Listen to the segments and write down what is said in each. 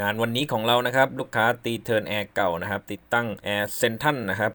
งานวันนี้ของเรานะครับ ลูกค้าตีเทิร์นแอร์เก่านะครับ ติดตั้งแอร์เซนทันนะครับ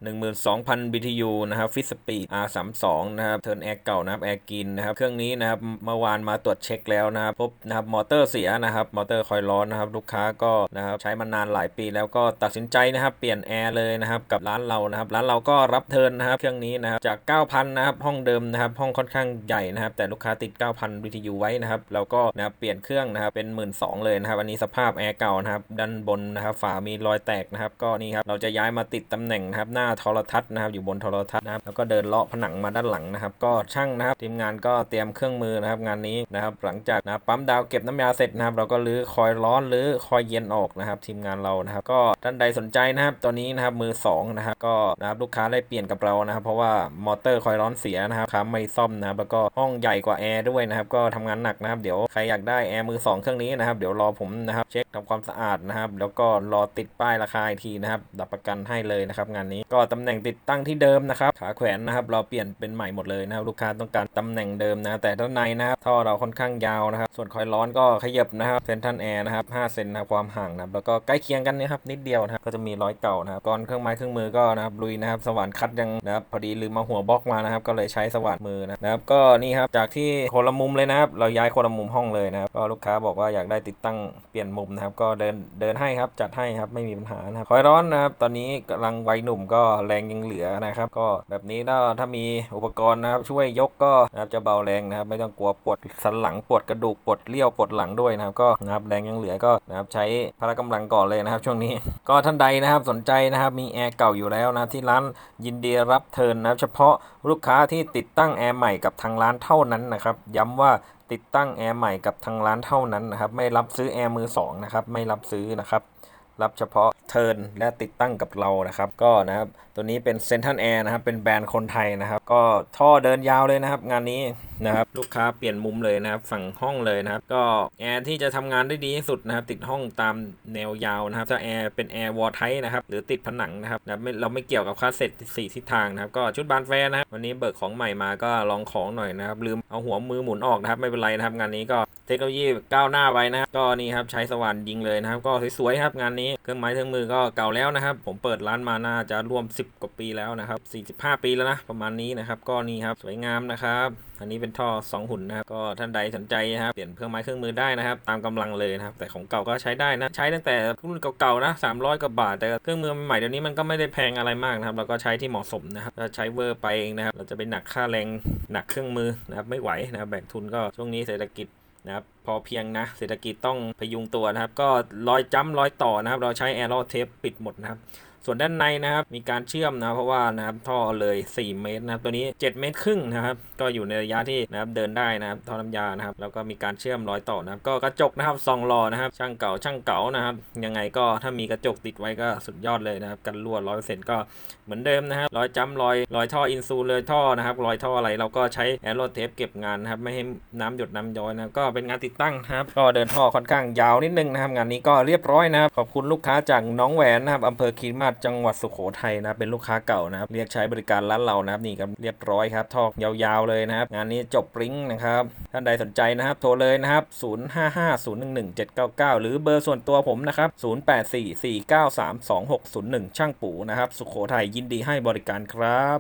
12,000 BTU นะครับฟิสปีด R32 นะครับเทิร์นแอร์เก่านะครับแอร์กินนะครับเครื่องนี้นะครับเมื่อวานมาตรวจเช็คแล้วนะครับพบนะครับมอเตอร์เสียนะครับมอเตอร์คอยล์ร้อนนะครับลูกค้าก็นะครับใช้มานานหลายปีแล้วก็ตัดสินใจนะครับเปลี่ยนแอร์เลยนะครับกับร้านเรานะครับร้านเราก็รับเทิร์นนะครับเครื่องนี้นะครับจาก 9,000นะครับห้องเดิมนะครับห้องค่อนข้างใหญ่นะครับแต่ลูกค้าติด 9,000 BTU ไว้นะครับเราก็นะครับเปลี่ยนเครื่องนะครับเป็น 1 2ื่นเลยนะครับอันนี้สภาพแอร์เก่านะครับ ด้านบนนะครับฝามีรอยแตกนะครับ ก็นี่ครับเราจะย้ายมาติดตำแหน่งนะครับ หน้าโทรทัศน์นะครับ อยู่บนโทรทัศน์นะครับแล้วก็เดินเลาะผนังมาด้านหลังนะครับ ก็ช่างนะครับทีมงานก็เตรียมเครื่องมือนะครับ งานนี้นะครับ หลังจากนะปั๊มดาวเก็บน้ำยาเสร็จนะครับ เราก็ลื้อคอยร้อนหรือคอยเย็นออกนะครับ ทีมงานเรานะครับ ก็ท่านใดสนใจนะครับตัวนี้นะครับมือสองนะครับก็นะครับลูกค้าได้เปลี่ยนกับเรานะครับ เพราะว่ามอเตอร์คอยร้อนเสียนะครับค้าไม่ซ่อมนะครับแล้วก็ห้องใหญ่กว่าแอร์ด้วยนะครับ ก็ทำงานหนักนะครับ เดี๋ยวใครอยากได้แอร์มือสองเครื่องนี้นะครับ เดี๋ยวรอผมนะครับ เช็คทำความสะอาดนะครับ แล้วก็รอติดป้ายราคาอีกทีนะครับรับประกันให้เลยนะครับงานนี้ก็ตำแหน่งติดตั้งที่เดิมนะครับขาแขวนนะครับ เราเปลี่ยนเป็นใหม่หมดเลยนะครับลูกค้าต้องการตำแหน่งเดิมนะแต่ด้านในนะครับท่อเราค่อนข้างยาวนะครับ ส่วนคอยร้อนก็ขยับนะครับเซนทันแอร์นะครับ5เซนนะคความห่างนะครับแล้วก็ใกล้เคียงกันนะครับนิดเดียวนะครับก็จะมีร้อยเก่านะครับก่อนเครื่องไม้เครื่องมือก็นะครับลุยนะครับสว่านคัดยังนะครับพอดีลืมมาหัวบล็อกมานะครับ ก็เลยใช้สว่านมือนะครับ ก็นี่ครับจากที่คนละมุมเลยนะครับ เราย้ายคนละมุมห้องเลยนะครับก็ลูกค้าบอกว่าอยากได้ติดตั้งเปลี่ยนมุมนะครับก็เดินเดินให้ครับจัดให้ครับไม่มีปัญหานะครับคอยร้อนนะครับตอนนี้กำลังวัยหนุ่มก็แรงยังเหลือนะครับ ก็แบบนี้ถ้าถ้ามีอุปกรณ์นะครับช่วยยกก็นะครับจะเบาแรงนะครับ ไม่ต้องกลัวปวดสันหลังปวดกระดูกปวดเลี้ยวปวดหลังด้วยนะครับ ก็นะครับแรงยังเหลือก็นะครับใช้พละกำลังก่อนเลยนะครับ ช่วงนี้ ก็ท่านใดนะครับสนใจนะครับมีแอร์เก่าอยู่แล้วนะที่ร้านยินดีรับเทิร์นนะเฉพาะลูกค้าที่ติดตั้งแอร์ใหม่กับทางร้านเท่านั้นนะครับย้ำว่า ติดตั้งแอร์ใหม่กับทางร้านเท่านั้นนะครับ ไม่รับซื้อแอร์มือสองนะครับ ไม่รับซื้อนะครับ รับเฉพาะเทิร์นและติดตั้งกับเรานะครับ ก็นะครับตัวนี้เป็นเซนทันแอร์นะครับ เป็นแบรนด์คนไทยนะครับ ก็ท่อเดินยาวเลยนะครับ งานนี้นะครับลูกค้าเปลี่ยนมุมเลยนะครับ ฝั่งห้องเลยนะครับ ก็แอร์ที่จะทำงานได้ดีที่สุดนะครับ ติดห้องตามแนวยาวนะครับถ้าแอร์เป็นแอร์วอร์ไทนะครับหรือติดผนังนะครับนะไม่เราไม่เกี่ยวกับค่าเสร็จสี่ทิศทางนะครับ ก็ชุดบานแฟร์นะครับวันนี้เบิกของใหม่มาก็ลองของหน่อยนะครับลืมเอาหัวมือหมุนออกนะครับ ไม่เป็นไรนะครับ งานนี้ก็เทคโนโลยีก้าวหน้าไปนะครับก็นี่ครับใช้สว่านยิงเลยนะครับ ก็สวยๆครับงานนี้เครื่องไม้เครื่องมือก็เก่าแล้วนะครับ ผมเปิดร้านมาน่าจะรวม 10 กว่าปีแล้วนะครับ 45 ปีแล้วนะประมาณนี้นะครับก็นี่ครับสวยงามนะครับอันนี้เป็นท่อ 2 หุ่นนะครับก็ท่านใดสนใจนะครับเปลี่ยนเครื่องไม้เครื่องมือได้นะครับตามกำลังเลยนะครับแต่ของเก่าก็ใช้ได้นะใช้ตั้งแต่รุ่นเก่าๆนะ300กว่าบาท แต่เครื่องมือใหม่เดี๋ยวนี้มันก็ไม่ได้แพงอะไรมากนะครับเราก็ใช้ที่เหมาะสมนะครับถ้าใช้เวอร์ไปเองนะครับเราจะไปหนักค่าแรงหนักเครื่องมือนะครับไม่ไหวนะครับแบ่งทุนก็ช่วงนี้เศรษฐกิจ นะครับพอเพียงนะ เศรษฐกิจต้องพยุงตัวนะครับ ก็รอยจ้ำรอยต่อนะครับ เราใช้แอร์โรเทปปิดหมดนะครับ ส่วนด้านในนะครับมีการเชื่อมนะเพราะว่านะครับท่อเลย 4 เมตรนะครับตัวนี้ 7 เมตรครึ่งนะครับก็อยู่ในระยะที่นะครับเดินได้นะครับท่อน้ำยานะครับแล้วก็มีการเชื่อมรอยต่อนะครับก็กระจกนะครับซองรอนะครับช่างเก่าช่างเก่านะครับยังไงก็ถ้ามีกระจกติดไว้ก็สุดยอดเลยนะครับกันรั่วร้อยเปอร์เซ็นต์ก็เหมือนเดิมนะครับรอยจ้ำรอยรอยท่ออินซูเลยท่อนะครับรอยท่ออะไรเราก็ใช้แอโรเทปเก็บงานนะครับไม่ให้น้ำหยดน้ำย้อยนะครับก็เป็นงานติดตั้งนะครับก็เดินท่อค่อนข้างยาวนิดนึงนะครับงานนี้ก็เรียบร้อยนะครับขอบคุณลูกค้าจากน้องแหวนนะครับอำเภอคีรีมาศจังหวัดสุโขทัยนะครับเป็นลูกค้าเก่านะครับเรียกใช้บริการร้านเรานะครับนี่ครับเรียบร้อยครับทอกยาวๆเลยนะครับงานนี้จบปริ้งนะครับท่านใดสนใจนะครับโทรเลยนะครับ 0550117799 หรือเบอร์ส่วนตัวผมนะครับ 0844932601 ช่างปู่นะครับสุโขทัยยินดีให้บริการครับ